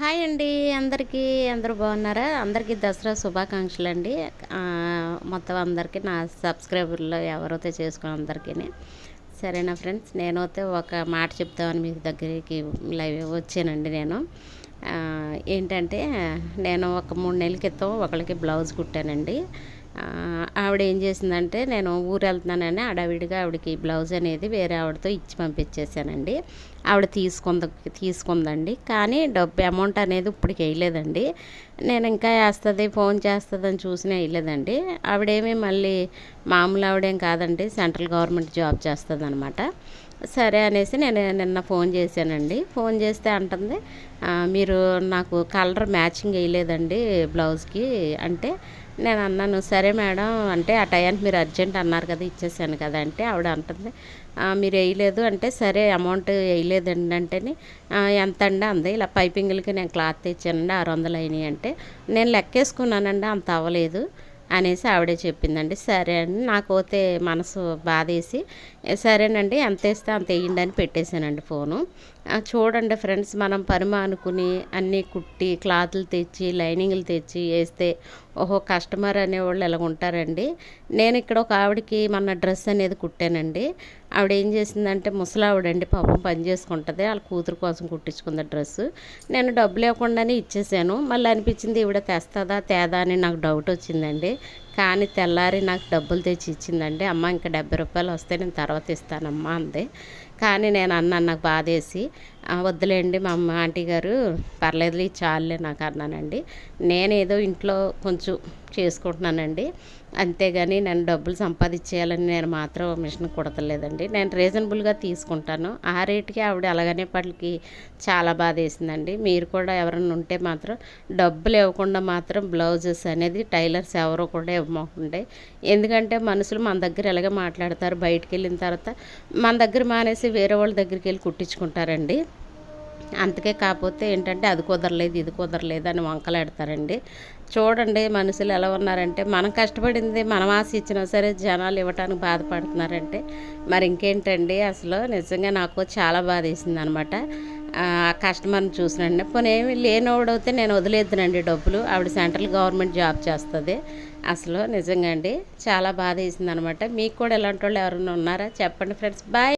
Hi అండి అందరికీ అందరూ బాగున్నారా? అందరికీ దసరా శుభాకాంక్షలు అండి మొత్తం అందరికీ నా సబ్స్క్రైబర్లు ఎవరైతే చేసుకున్న అందరికీ సరేనా ఫ్రెండ్స్ నేనైతే ఒక మాట చెప్తామని మీ దగ్గరికి లైవ్ వచ్చానండి నేను. ఏంటంటే నేను ఒక మూడు నెలల క్రితం ఒకరికి బ్లౌజ్ కుట్టానండి. ఆవిడ ఏం చేసిందంటే నేను ఊరు వెళ్తున్నానని అడవిడిగా ఆవిడకి బ్లౌజ్ అనేది వేరే ఆవిడతో ఇచ్చి పంపించేశానండి. ఆవిడ తీసుకుంద తీసుకుందండి. కానీ డబ్బు అమౌంట్ అనేది ఇప్పటికి వేయలేదండి. నేను ఇంకా వేస్తుంది ఫోన్ చేస్తుందని చూసినా వేయలేదండి. ఆవిడేమీ మళ్ళీ మామూలు ఆవిడేం కాదండి సెంట్రల్ గవర్నమెంట్ జాబ్ చేస్తుంది అనమాట సరే అనేసి నేను నిన్న ఫోన్ చేశానండి. ఫోన్ చేస్తే అంటుంది మీరు నాకు కలర్ మ్యాచింగ్ వేయలేదండి బ్లౌజ్కి. అంటే నేను అన్నాను సరే మేడం. అంటే ఆ టయానికి మీరు అర్జెంట్ అన్నారు కదా ఇచ్చేసాను కదా అంటే ఆవిడ అంటుంది మీరు వేయలేదు. అంటే సరే అమౌంట్ వేయలేదండి అంటేనే ఎంత అండి అంది? ఇలా పైపింగ్లకి నేను క్లాత్ తెచ్చానండి ఆరు వందలు అయినాయి అంటే నేను లెక్కేసుకున్నానండి అంత అవ్వలేదు. అనేసి ఆవిడే చెప్పిందండి. సరే అని నాకైతే మనసు బాధేసి సరేనండి ఎంత వేస్తే అంత వేయండి అని పెట్టేశానండి ఫోను. చూడండి ఫ్రెండ్స్ మనం పరిమానుకుని అన్నీ కుట్టి క్లాతులు తెచ్చి లైనింగ్లు తెచ్చి వేస్తే ఓహో కస్టమర్ అనేవాళ్ళు ఎలా ఉంటారండి? నేను ఇక్కడ ఒక ఆవిడకి మన డ్రెస్ అనేది కుట్టానండి. ఆవిడ ఏం చేసిందంటే ముసలావిడండి పాపం పని చేసుకుంటుంది వాళ్ళ కూతురు కోసం కుట్టించుకుంది డ్రెస్. నేను డబ్బులు ఇవ్వకుండానే ఇచ్చేసాను. మళ్ళీ అనిపించింది ఈవిడ తెస్తుందా తేదా? అని నాకు డౌట్ వచ్చిందండి. కానీ తెల్లారి నాకు డబ్బులు తెచ్చి ఇచ్చిందండి. అమ్మ ఇంకా డెబ్బై రూపాయలు వస్తే నేను తర్వాత ఇస్తానమ్మా అంది. కానీ నేను అన్నాను నాకు బాధేసి వద్దులేండి మా అమ్మ ఆంటీ గారు పర్లేదులే చాలులే నాకు అన్నానండి. నేనేదో ఇంట్లో కొంచెం చేసుకుంటున్నానండి. అంతేగాని నేను డబ్బులు సంపాదించేయాలని నేను మాత్రం మిషన్ కుడతలేదండి. నేను రీజనబుల్గా తీసుకుంటాను. ఆ రేటుకి ఆవిడ అలాగనే పట్లకి చాలా బాధ వేసిందండి మీరు కూడా ఎవరైనా ఉంటే మాత్రం డబ్బులు ఇవ్వకుండా మాత్రం బ్లౌజెస్ అనేది టైలర్స్ ఎవరో కూడా ఇవ్వమాకుండే ఎందుకంటే మనుషులు మన దగ్గర ఎలాగ మాట్లాడతారు? బయటికి వెళ్ళిన తర్వాత మన దగ్గర మానేసి వేరే వాళ్ళ దగ్గరికి వెళ్ళి కుట్టించుకుంటారండి. అంతకే కాకపోతే ఏంటంటే అది కుదరలేదు ఇది కుదరలేదు అని వంకలాడతారండి. చూడండి మనుషులు ఎలా ఉన్నారంటే మనం కష్టపడింది మనం ఆశ ఇచ్చినా సరే జనాలు ఇవ్వటానికి బాధపడుతున్నారంటే మరి ఇంకేంటండి? అసలు నిజంగా నాకు చాలా బాధ వేసింది అనమాట ఆ కస్టమర్ని చూసినండి పోనీ ఏమి లేనివాడైతే నేను వదిలేద్దునండి డబ్బులు ఆవిడ సెంట్రల్ గవర్నమెంట్ జాబ్ చేస్తుంది. అసలు నిజంగా అండి చాలా బాధ వేసింది అనమాట మీకు కూడా ఇలాంటి వాళ్ళు ఎవరైనా ఉన్నారా? చెప్పండి ఫ్రెండ్స్. బాయ్.